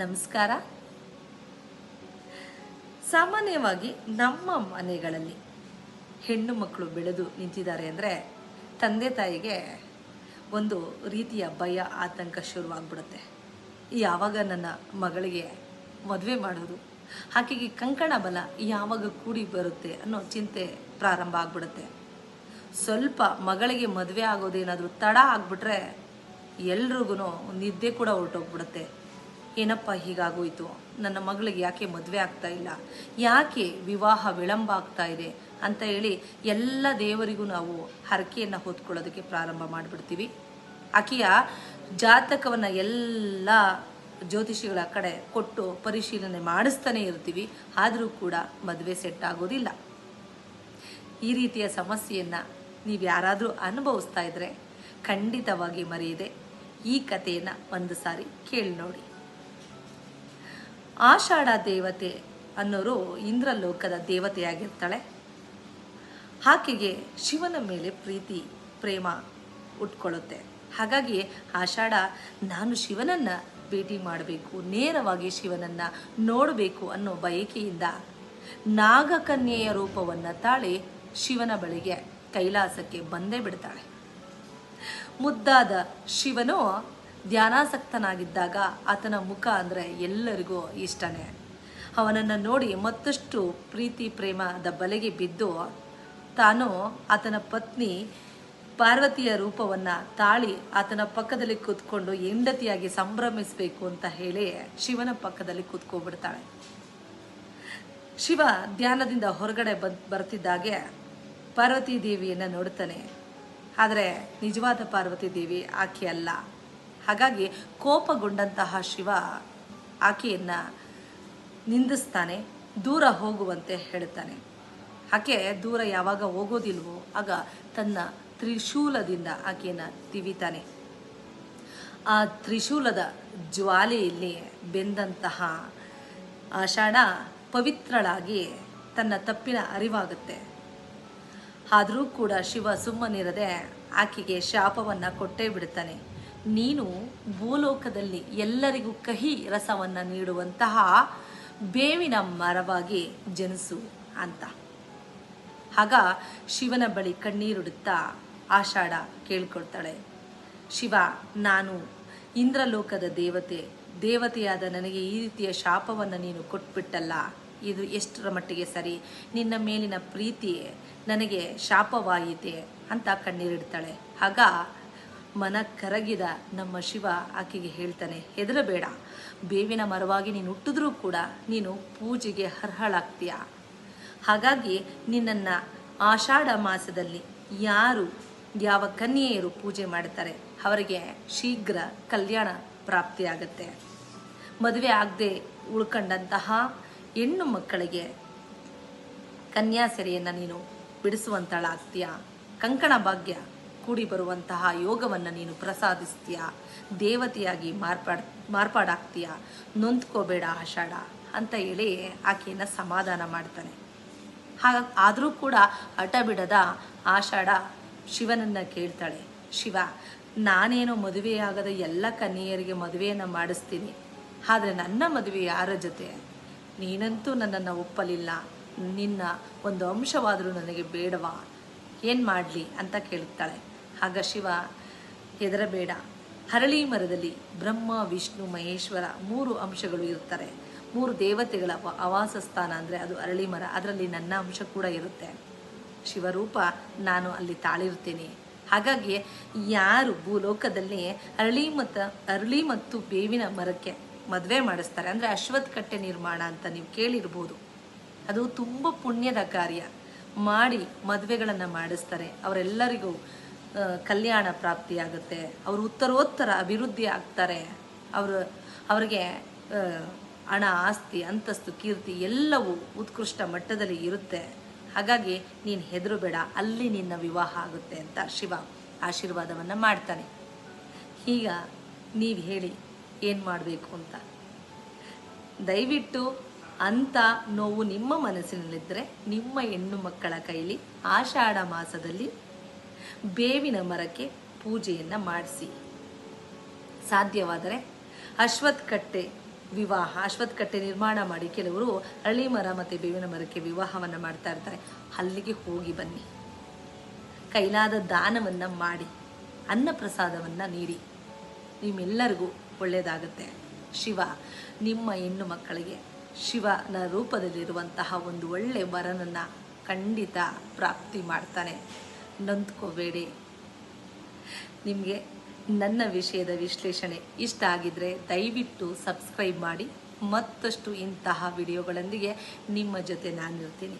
ನಮಸ್ಕಾರ. ಸಾಮಾನ್ಯವಾಗಿ ನಮ್ಮ ಮನೆಗಳಲ್ಲಿ ಹೆಣ್ಣು ಮಕ್ಕಳು ಬೆಳೆದು ನಿಂತಿದ್ದಾರೆ ಅಂದರೆ ತಂದೆ ತಾಯಿಗೆ ಒಂದು ರೀತಿಯ ಭಯ, ಆತಂಕ ಶುರುವಾಗ್ಬಿಡುತ್ತೆ. ಯಾವಾಗ ನನ್ನ ಮಗಳಿಗೆ ಮದುವೆ ಮಾಡೋದು, ಆಕೆಗೆ ಕಂಕಣ ಬಲ ಯಾವಾಗ ಕೂಡಿ ಬರುತ್ತೆ ಅನ್ನೋ ಚಿಂತೆ ಪ್ರಾರಂಭ ಆಗ್ಬಿಡುತ್ತೆ. ಸ್ವಲ್ಪ ಮಗಳಿಗೆ ಮದುವೆ ಆಗೋದೇನಾದರೂ ತಡ ಆಗ್ಬಿಟ್ರೆ ಎಲ್ರಿಗೂ ನಿದ್ದೆ ಕೂಡ ಹೊರಟೋಗ್ಬಿಡುತ್ತೆ. ಏನಪ್ಪ ಹೀಗಾಗೋಯ್ತು? ನನ್ನ ಮಗಳಿಗೆ ಯಾಕೆ ಮದುವೆ ಆಗ್ತಾ ಇಲ್ಲ? ಯಾಕೆ ವಿವಾಹ ವಿಳಂಬ ಆಗ್ತಾ ಇದೆ? ಅಂತ ಹೇಳಿ ಎಲ್ಲ ದೇವರಿಗೂ ನಾವು ಹರಕೆಯನ್ನು ಹೊತ್ಕೊಳ್ಳೋದಕ್ಕೆ ಪ್ರಾರಂಭ ಮಾಡಿಬಿಡ್ತೀವಿ. ಆಕೆಯ ಜಾತಕವನ್ನು ಎಲ್ಲ ಜ್ಯೋತಿಷಿಗಳ ಕಡೆ ಕೊಟ್ಟು ಪರಿಶೀಲನೆ ಮಾಡಿಸ್ತಾನೆ ಇರ್ತೀವಿ. ಆದರೂ ಕೂಡ ಮದುವೆ ಸೆಟ್ ಆಗೋದಿಲ್ಲ. ಈ ರೀತಿಯ ಸಮಸ್ಯೆಯನ್ನು ನೀವು ಯಾರಾದರೂ ಅನುಭವಿಸ್ತಾ ಇದ್ದರೆ ಖಂಡಿತವಾಗಿ ಮರೆಯದೆ ಈ ಕಥೆಯನ್ನು ಒಂದು ಸಾರಿ ಕೇಳಿ ನೋಡಿ. ಆಷಾಢ ದೇವತೆ ಅನ್ನೋರು ಇಂದ್ರಲೋಕದ ದೇವತೆಯಾಗಿರ್ತಾಳೆ. ಆಕೆಗೆ ಶಿವನ ಮೇಲೆ ಪ್ರೀತಿ, ಪ್ರೇಮ ಉಟ್ಕೊಳ್ಳುತ್ತೆ. ಹಾಗಾಗಿ ಆಷಾಢ, ನಾನು ಶಿವನನ್ನು ಭೇಟಿ ಮಾಡಬೇಕು, ನೇರವಾಗಿ ಶಿವನನ್ನು ನೋಡಬೇಕು ಅನ್ನೋ ಬಯಕೆಯಿಂದ ನಾಗಕನ್ಯೆಯ ರೂಪವನ್ನು ತಾಳಿ ಶಿವನ ಬಳಿಗೆ ಕೈಲಾಸಕ್ಕೆ ಬಂದೇ ಬಿಡ್ತಾಳೆ. ಮುದ್ದಾದ ಶಿವನು ಧ್ಯಾನಾಸಕ್ತನಾಗಿದ್ದಾಗ ಆತನ ಮುಖ ಅಂದರೆ ಎಲ್ಲರಿಗೂ ಇಷ್ಟನೇ. ಅವನನ್ನು ನೋಡಿ ಮತ್ತಷ್ಟು ಪ್ರೀತಿ ಪ್ರೇಮದ ಬಲೆಗೆ ಬಿದ್ದು ತಾನು ಆತನ ಪತ್ನಿ ಪಾರ್ವತಿಯ ರೂಪವನ್ನು ತಾಳಿ ಆತನ ಪಕ್ಕದಲ್ಲಿ ಕೂತ್ಕೊಂಡು ಹೆಂಡತಿಯಾಗಿ ಸಂಭ್ರಮಿಸಬೇಕು ಅಂತ ಹೇಳಿ ಶಿವನ ಪಕ್ಕದಲ್ಲಿ ಕೂತ್ಕೊಬಿಡ್ತಾಳೆ ಶಿವ ಧ್ಯಾನದಿಂದ ಹೊರಗಡೆ ಬಂದ್ ಬರ್ತಿದ್ದಾಗೆ ಪಾರ್ವತಿ ದೇವಿಯನ್ನು ನೋಡ್ತಾನೆ. ಆದರೆ ನಿಜವಾದ ಪಾರ್ವತಿ ದೇವಿ ಆಕೆ ಅಲ್ಲ. ಹಾಗಾಗಿ ಕೋಪಗೊಂಡಂತಹ ಶಿವ ಆಕೆಯನ್ನು ನಿಂದಿಸ್ತಾನೆ, ದೂರ ಹೋಗುವಂತೆ ಹೇಳುತ್ತಾನೆ. ಆಕೆ ದೂರ ಯಾವಾಗ ಹೋಗೋದಿಲ್ವೋ ಆಗ ತನ್ನ ತ್ರಿಶೂಲದಿಂದ ಆಕೆಯನ್ನು ತಿವಿತಾನೆ. ಆ ತ್ರಿಶೂಲದ ಜ್ವಾಲೆಯಲ್ಲಿ ಬೆಂದಂತಹ ಆಷಾಢ ಪವಿತ್ರಳಾಗಿ ತನ್ನ ತಪ್ಪಿನ ಅರಿವಾಗುತ್ತೆ. ಆದರೂ ಕೂಡ ಶಿವ ಸುಮ್ಮನಿರದೆ ಆಕೆಗೆ ಶಾಪವನ್ನು ಕೊಟ್ಟೇ ಬಿಡ್ತಾನೆ ನೀನು ಭೂಲೋಕದಲ್ಲಿ ಎಲ್ಲರಿಗೂ ಕಹಿ ರಸವನ್ನು ನೀಡುವಂತಹ ಬೇವಿನ ಮರವಾಗಿ ಜನಿಸು ಅಂತ. ಆಗ ಶಿವನ ಬಳಿ ಕಣ್ಣೀರುಡುತ್ತಾ ಆಷಾಢ ಕೇಳ್ಕೊಳ್ತಾಳೆ. ಶಿವ, ನಾನು ಇಂದ್ರಲೋಕದ ದೇವತೆ. ದೇವತೆಯಾದ ನನಗೆ ಈ ರೀತಿಯ ಶಾಪವನ್ನು ನೀನು ಕೊಟ್ಬಿಟ್ಟಲ್ಲ. ಇದು ಎಷ್ಟರ ಮಟ್ಟಿಗೆ ಸರಿ? ನಿನ್ನ ಮೇಲಿನ ಪ್ರೀತಿ ನನಗೆ ಶಾಪವಾಯಿತೆ ಅಂತ ಕಣ್ಣೀರಿಡ್ತಾಳೆ. ಆಗ ಮನ ಕರಗಿದ ನಮ್ಮ ಶಿವ ಆಕೆಗೆ ಹೇಳ್ತಾನೆ, ಹೆದರಬೇಡ. ಬೇವಿನ ಮರವಾಗಿ ನೀನು ಹುಟ್ಟಿದ್ರೂ ಕೂಡ ನೀನು ಪೂಜೆಗೆ ಅರ್ಹಳಾಗ್ತೀಯ. ಹಾಗಾಗಿ ನಿನ್ನನ್ನು ಆಷಾಢ ಮಾಸದಲ್ಲಿ ಯಾರು, ಯಾವ ಕನ್ಯೆಯರು ಪೂಜೆ ಮಾಡ್ತಾರೆ ಅವರಿಗೆ ಶೀಘ್ರ ಕಲ್ಯಾಣ ಪ್ರಾಪ್ತಿಯಾಗತ್ತೆ. ಮದುವೆ ಆಗದೆ ಉಳ್ಕೊಂಡಂತಹ ಹೆಣ್ಣು ಮಕ್ಕಳಿಗೆ ಕನ್ಯಾಸೆರೆಯನ್ನು ನೀನು ಬಿಡಿಸುವಂತಳಾಗ್ತೀಯ. ಕಂಕಣ ಭಾಗ್ಯ ಕೂಡಿ ಬರುವಂತಹ ಯೋಗವನ್ನು ನೀನು ಪ್ರಸಾದಿಸ್ತೀಯ? ದೇವತೆಯಾಗಿ ಮಾರ್ಪಾಡ್, ಮಾರ್ಪಾಡಾಗ್ತೀಯ? ನೊಂದ್ಕೋಬೇಡ ಆಷಾಢ ಅಂತ ಹೇಳಿ ಆಕೆಯನ್ನು ಸಮಾಧಾನ ಮಾಡ್ತಾನೆ. ಹಾಗ, ಆದರೂ ಕೂಡ ಹಠ ಬಿಡದ ಆಷಾಢ ಶಿವನನ್ನು ಕೇಳ್ತಾಳೆ. ಶಿವ, ನಾನೇನೋ ಮದುವೆಯಾಗದ ಎಲ್ಲ ಕನ್ಯೆಯರಿಗೆ ಮದುವೆಯನ್ನು ಮಾಡಿಸ್ತೀನಿ. ಆದರೆ ನನ್ನ ಮದುವೆ ಯಾರ ಜೊತೆ? ನೀನಂತೂ ನನ್ನನ್ನು ಒಪ್ಪಲಿಲ್ಲ. ನಿನ್ನ ಒಂದು ಅಂಶವಾದರೂ ನನಗೆ ಬೇಡವಾ? ಏನು ಮಾಡಲಿ ಅಂತ ಕೇಳುತ್ತಾಳೆ. ಆಗ ಶಿವ ಹೆದರಬೇಡ. ಹರಳಿ ಮರದಲ್ಲಿ ಬ್ರಹ್ಮ, ವಿಷ್ಣು, ಮಹೇಶ್ವರ ಮೂರು ಅಂಶಗಳು ಇರುತ್ತಾರೆ. ಮೂರು ದೇವತೆಗಳ ಆವಾಸ ಸ್ಥಾನ ಅಂದರೆ ಅದು ಅರಳಿ ಮರ. ಅದರಲ್ಲಿ ನನ್ನ ಅಂಶ ಕೂಡ ಇರುತ್ತೆ. ಶಿವರೂಪ ನಾನು ಅಲ್ಲಿ ತಾಳಿರ್ತೀನಿ ಹಾಗಾಗಿ ಯಾರು ಭೂಲೋಕದಲ್ಲಿ ಅರಳಿ ಮತ್ತು ಅರಳಿ ಮತ್ತು ಬೇವಿನ ಮರಕ್ಕೆ ಮದುವೆ ಮಾಡಿಸ್ತಾರೆ ಅಂದರೆ ಅಶ್ವತ್ಥ ಕಟ್ಟೆ ನಿರ್ಮಾಣ ಅಂತ ನೀವು ಕೇಳಿರ್ಬೋದು. ಅದು ತುಂಬ ಪುಣ್ಯದ ಕಾರ್ಯ. ಮಾಡಿ ಮದುವೆಗಳನ್ನು ಮಾಡಿಸ್ತಾರೆ. ಅವರೆಲ್ಲರಿಗೂ ಕಲ್ಯಾಣ ಪ್ರಾಪ್ತಿಯಾಗುತ್ತೆ. ಅವರು ಉತ್ತರೋತ್ತರ ಅಭಿವೃದ್ಧಿ ಆಗ್ತಾರೆ. ಅವರು, ಅವರಿಗೆ ಹಣ, ಆಸ್ತಿ, ಅಂತಸ್ತು, ಕೀರ್ತಿ ಎಲ್ಲವೂ ಉತ್ಕೃಷ್ಟ ಮಟ್ಟದಲ್ಲಿ ಇರುತ್ತೆ. ಹಾಗಾಗಿ ನೀನು ಹೆದರು ಬೇಡ ಅಲ್ಲಿ ನಿನ್ನ ವಿವಾಹ ಆಗುತ್ತೆ ಅಂತ ಶಿವ ಆಶೀರ್ವಾದವನ್ನು ಮಾಡ್ತಾನೆ. ಈಗ ನೀವು ಹೇಳಿ, ಏನು ಮಾಡಬೇಕು ಅಂತ? ದಯವಿಟ್ಟು ಅಂಥ ನೋವು ನಿಮ್ಮ ಮನಸ್ಸಿನಲ್ಲಿದ್ದರೆ ನಿಮ್ಮ ಹೆಣ್ಣು ಮಕ್ಕಳ ಕೈಲಿ ಆಷಾಢ ಮಾಸದಲ್ಲಿ ಬೇವಿನ ಮರಕ್ಕೆ ಪೂಜೆಯನ್ನು ಮಾಡಿಸಿ. ಸಾಧ್ಯವಾದರೆ ಅಶ್ವತ್ಕಟ್ಟೆ ವಿವಾಹ, ಅಶ್ವತ್ಥಕಟ್ಟೆ ನಿರ್ಮಾಣ ಮಾಡಿ. ಕೆಲವರು ಹಳ್ಳಿ ಮರ ಮತ್ತು ಬೇವಿನ ಮರಕ್ಕೆ ವಿವಾಹವನ್ನು ಮಾಡ್ತಾ ಇರ್ತಾರೆ. ಅಲ್ಲಿಗೆ ಹೋಗಿ ಬನ್ನಿ. ಕೈಲಾದ ದಾನವನ್ನು ಮಾಡಿ ಅನ್ನ ಪ್ರಸಾದವನ್ನು ನೀಡಿ. ನಿಮ್ಮೆಲ್ಲರಿಗೂ ಒಳ್ಳೆಯದಾಗುತ್ತೆ. ಶಿವ, ನಿಮ್ಮ ಹೆಣ್ಣು ಮಕ್ಕಳಿಗೆ ಶಿವನ ರೂಪದಲ್ಲಿರುವಂತಹ ಒಂದು ಒಳ್ಳೆ ವರನನ್ನು ಖಂಡಿತ ಪ್ರಾಪ್ತಿ ಮಾಡ್ತಾನೆ. ನೊಂದ್ಕೋಬೇಡಿ ನಿಮಗೆ ನನ್ನ ವಿಷಯದ ವಿಶ್ಲೇಷಣೆ ಇಷ್ಟ ಆಗಿದ್ದರೆ ದಯವಿಟ್ಟು ಸಬ್ಸ್ಕ್ರೈಬ್ ಮಾಡಿ. ಮತ್ತಷ್ಟು ಇಂತಹ ವಿಡಿಯೋಗಳೊಂದಿಗೆ ನಿಮ್ಮ ಜೊತೆ ನಾನಿರ್ತೀನಿ.